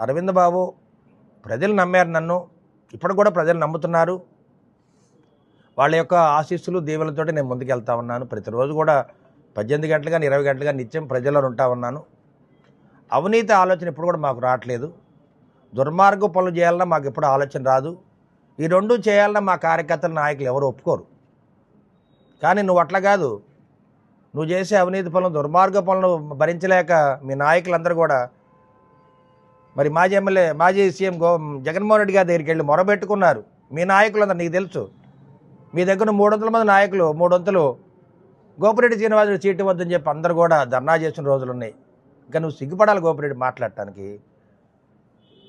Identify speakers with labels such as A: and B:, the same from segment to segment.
A: అరవింద్ బాబు ప్రజలు నమ్మారు నన్ను. ఇప్పుడు కూడా ప్రజలు నమ్ముతున్నారు. వాళ్ళ యొక్క ఆశీస్సులు దీవెలతో నేను ముందుకెళ్తా ఉన్నాను. ప్రతిరోజు కూడా పద్దెనిమిది గంటలు కానీ ఇరవై గంటలు కానీ నిత్యం ప్రజల్లో ఉంటా ఉన్నాను. అవినీతి ఆలోచన ఇప్పుడు కూడా మాకు రావట్లేదు. దుర్మార్గ పనులు చేయాలన్నా మాకు ఎప్పుడు ఆలోచన రాదు. ఈ రెండు చేయాలన్నా మా కార్యకర్తల నాయకులు ఎవరు ఒప్పుకోరు. కానీ నువ్వు అట్లా కాదు. నువ్వు చేసే అవినీతి పనులు దుర్మార్గ పనులు భరించలేక మీ నాయకులందరూ కూడా మరి మాజీ ఎమ్మెల్యే మాజీ సీఎం గో జగన్మోహన్ రెడ్డి గారి దగ్గరికి వెళ్ళి మొరబెట్టుకున్నారు. మీ నాయకులు అందరు నీకు తెలుసు. మీ దగ్గర మూడు వందల మంది నాయకులు మూడు వంతులు గోపిరెడ్డి శ్రీనివాసుడు సీటు వద్దని చెప్పి అందరూ కూడా ధర్నా చేసిన రోజులు ఉన్నాయి. ఇంకా నువ్వు సిగ్గుపడాలి గోపిరెడ్డి మాట్లాడటానికి.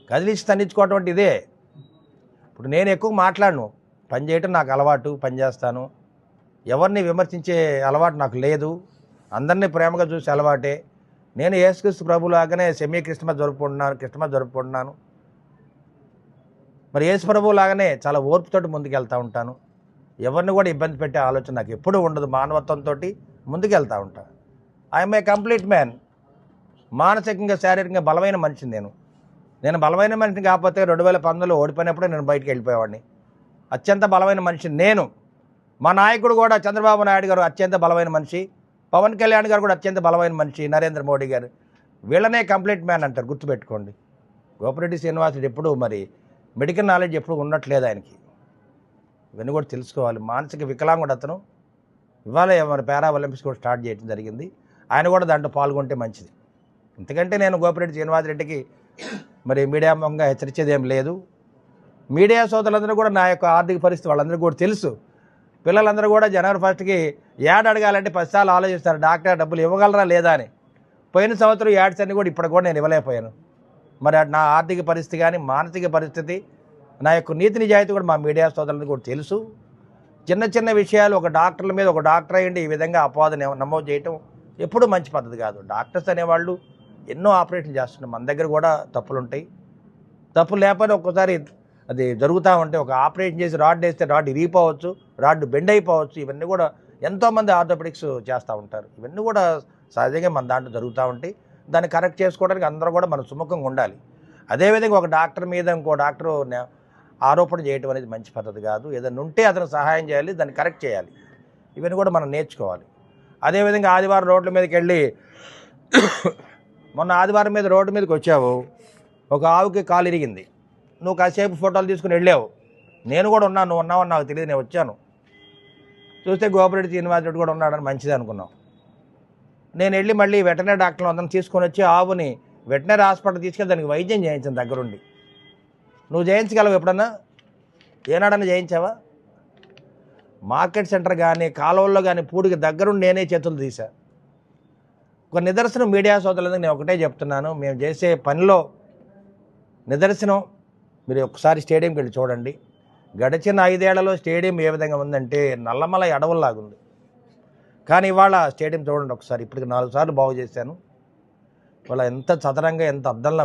A: కదిలించి తన్నించుకోవటం అంటే ఇదే. ఇప్పుడు నేను ఎక్కువ మాట్లాడను. పని చేయటం నాకు అలవాటు పని చేస్తాను. ఎవరిని విమర్శించే అలవాటు నాకు లేదు. అందరినీ ప్రేమగా చూసే అలవాటే. నేను యేసుక్రీస్తు ప్రభులాగానే సెమీ క్రిస్టమస్ జరుపుకుంటున్నాను క్రిస్టమస్ జరుపుకుంటున్నాను. మరి యేసు ప్రభు లాగానే చాలా ఓర్పుతోటి ముందుకెళ్తూ ఉంటాను. ఎవరిని కూడా ఇబ్బంది పెట్టే ఆలోచన నాకు ఎప్పుడూ ఉండదు మానవత్వంతో ముందుకెళ్తూ ఉంటాను ఐఎమ్ ఏ కంప్లీట్ మ్యాన్ మానసికంగా శారీరకంగా బలమైన మనిషిని నేను. నేను బలమైన మనిషిని కాకపోతే రెండు వేల పంతొమ్మిదిలో ఓడిపోయినప్పుడే నేను బయటికి వెళ్ళిపోయేవాడిని. అత్యంత బలమైన మనిషి నేను. మా నాయకుడు కూడా చంద్రబాబు నాయుడు గారు అత్యంత బలమైన మనిషి. పవన్ కళ్యాణ్ గారు కూడా అత్యంత బలమైన మనిషి నరేంద్ర మోడీ గారు. వీళ్ళనే కంప్లీట్ మ్యాన్ అంటారు గుర్తుపెట్టుకోండి. గోపిరెడ్డి శ్రీనివాసుడు ఎప్పుడు మరి మెడికల్ నాలెడ్జ్ ఎప్పుడు ఉండట్లేదు ఆయనకి. ఇవన్నీ కూడా తెలుసుకోవాలి. మానసిక వికలాంగుడు అతను. ఇవాళ మరి పారా ఒలింపిక్స్ కూడా స్టార్ట్ చేయడం జరిగింది. ఆయన కూడా దాంట్లో పాల్గొంటే మంచిది. ఎందుకంటే నేను గోపిరెడ్డి శ్రీనివాసరెడ్డికి మరి మీడియా ముఖంగా హెచ్చరించేది ఏం లేదు. మీడియా సోదరులందరూ కూడా నా యొక్క ఆర్థిక పరిస్థితి వాళ్ళందరూ కూడా తెలుసు. పిల్లలందరూ కూడా జనవరి ఫస్ట్కి యాడ్ అడగాలంటే పదిసార్లు ఆలోచిస్తారు. డాక్టర్ డబ్బులు ఇవ్వగలరా లేదా అని. పోయిన సంవత్సరం యాడ్స్ అన్ని కూడా ఇప్పుడు కూడా నేను ఇవ్వలేకపోయాను. మరి నా ఆర్థిక పరిస్థితి కానీ మానసిక పరిస్థితి నా యొక్క నీతి నిజాయితీ కూడా మా మీడియా సోదరులకు కూడా తెలుసు. చిన్న చిన్న విషయాలు ఒక డాక్టర్ల మీద ఒక డాక్టర్ అయ్యండి ఈ విధంగా అపవాదం నమోదు చేయటం ఎప్పుడూ మంచి పద్ధతి కాదు. డాక్టర్స్ అనేవాళ్ళు ఎన్నో ఆపరేషన్ చేస్తున్నారు. మన దగ్గర కూడా తప్పులు ఉంటాయి. తప్పులు లేకపోతే ఒక్కోసారి అది జరుగుతూ ఉంటే ఒక ఆపరేషన్ చేసి రాడ్ వేస్తే రాడ్ ఇరిగిపోవచ్చు రాడ్ బెండ్ అయిపోవచ్చు. ఇవన్నీ కూడా ఎంతోమంది ఆర్థోపెడిక్స్ చేస్తూ ఉంటారు. ఇవన్నీ కూడా సహజంగా మన దాంట్లో జరుగుతూ ఉంటాయి. దాన్ని కరెక్ట్ చేసుకోవడానికి అందరూ కూడా మనం సుముఖంగా ఉండాలి. అదేవిధంగా ఒక డాక్టర్ మీద ఇంకో డాక్టర్ ఆరోపణ చేయడం అనేది మంచి పద్ధతి కాదు. ఏదైనా ఉంటే అతను సహాయం చేయాలి దాన్ని కరెక్ట్ చేయాలి. ఇవన్నీ కూడా మనం నేర్చుకోవాలి. అదేవిధంగా ఆదివారం రోడ్ల మీదకి వెళ్ళి మొన్న ఆదివారం మీద రోడ్డు మీదకి వచ్చావు. ఒక ఆవుకి కాలు ఇరిగింది. నువ్వు కాసేపు ఫోటోలు తీసుకుని వెళ్ళావు. నేను కూడా ఉన్నాను నువ్వు ఉన్నావని నాకు తెలియదు నేను వచ్చాను. చూస్తే గోపిరెడ్డి శ్రీనివాసరెడ్డి కూడా ఉన్నాడని మంచిది అనుకున్నాం. నేను వెళ్ళి మళ్ళీ వెటనరీ డాక్టర్లు అందరం తీసుకొని వచ్చి ఆవుని వెటనరీ హాస్పిటల్ తీసుకెళ్ళి దానికి వైద్యం చేయించాను దగ్గరుండి. నువ్వు చేయించగలవు ఎప్పుడన్నా? ఏనాడన్నా చేయించావా? మార్కెట్ సెంటర్ కానీ కాలువల్లో కానీ పూడికి దగ్గరుండి నేనే చేతులు తీశా. ఒక నిదర్శనం మీడియా సోదరులందరికీ నేను ఒకటే చెప్తున్నాను. మేము చేసే పనిలో నిదర్శనం మీరు ఒకసారి స్టేడియంకి వెళ్ళి చూడండి. గడిచిన ఐదేళ్ళలో స్టేడియం ఏ విధంగా ఉందంటే నల్లమల అడవుల్లాగుంది కానీ ఇవాళ స్టేడియం చూడండి ఒకసారి. ఇప్పటికి నాలుగు సార్లు బాగు చేశాను. ఇవాళ ఎంత చదరంగా ఎంత అర్థంలా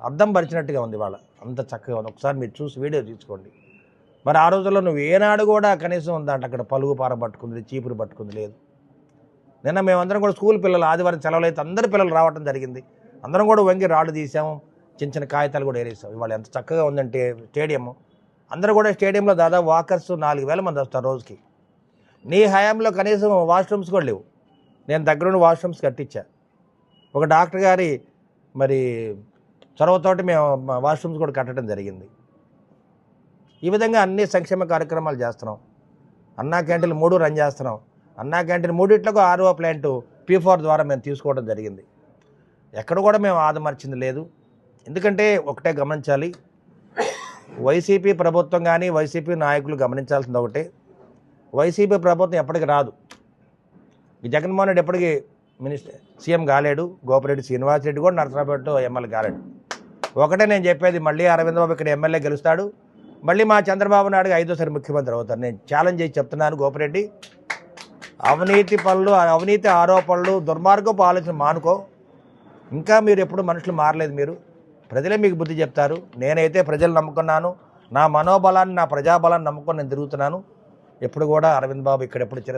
A: అర్థం పరిచినట్టుగా ఉంది ఇవాళ. అంత చక్కగా ఉంది. ఒకసారి మీరు చూసి వీడియో తీసుకోండి. మరి ఆ రోజుల్లో నువ్వు ఏనాడు కూడా కనీసం ఉందంటే అక్కడ పలుగు పార పట్టుకుంది చీపురు పట్టుకుంది లేదు. నిన్న మేమందరం కూడా స్కూల్ పిల్లలు ఆదివారం సెలవులు అయితే అందరు పిల్లలు రావడం జరిగింది. అందరం కూడా వంగి రాళ్ళు తీసాము చిన్న చిన్న కాగితాలు కూడా ఏరేసాం. ఇవాళ ఎంత చక్కగా ఉందంటే స్టేడియం అందరూ కూడా స్టేడియంలో దాదాపు వాకర్స్ నాలుగు వేల మంది వస్తారు రోజుకి. నీ హయాంలో కనీసం వాష్రూమ్స్ కూడా లేవు. నేను దగ్గరుండి వాష్రూమ్స్ కట్టించా. ఒక డాక్టర్ గారి మరి చొరవతోటి మేము వాష్రూమ్స్ కూడా కట్టడం జరిగింది. ఈ విధంగా అన్ని సంక్షేమ కార్యక్రమాలు చేస్తున్నాం. అన్నా క్యాంటీన్లు మూడు రన్ చేస్తున్నాం. అన్నా canteen మూడిట్లకు R O plant P four ద్వారా మేము తీసుకోవడం జరిగింది. ఎక్కడ కూడా మేము ఆదమర్చింది లేదు. ఎందుకంటే ఒకటే గమనించాలి. వైసీపీ ప్రభుత్వం కానీ వైసీపీ నాయకులు గమనించాల్సింది ఒకటే. వైసీపీ ప్రభుత్వం ఎప్పటికి రాదు. జగన్మోహన్ రెడ్డి ఎప్పటికీ మినిస్టర్ సీఎం కాలేడు గోపిరెడ్డి శ్రీనివాస్ రెడ్డి కూడా నరసరాపేట ఎమ్మెల్యే కాలేడు. ఒకటే నేను చెప్పేది మళ్ళీ అరవింద్ బాబు ఇక్కడ ఎమ్మెల్యే గెలుస్తాడు. మళ్ళీ మా చంద్రబాబు నాయుడు ఐదోసారి ముఖ్యమంత్రి అవుతారు. నేను ఛాలెంజ్ చేసి చెప్తున్నాను గోపిరెడ్డి. అవినీతి పనులు అవినీతి ఆరోపణలు దుర్మార్గపు ఆలోచన మానుకో. ఇంకా మీరు ఎప్పుడు మనుషులు మారలేదు మీరు. ప్రజలే మీకు బుద్ధి చెప్తారు. నేనైతే ప్రజలు నమ్ముకున్నాను. నా మనోబలాన్ని నా ప్రజాబలాన్ని నమ్ముకొని నేను తిరుగుతున్నాను. ఎప్పుడు కూడా అరవింద్ బాబు ఇక్కడ ఎప్పుడు చిర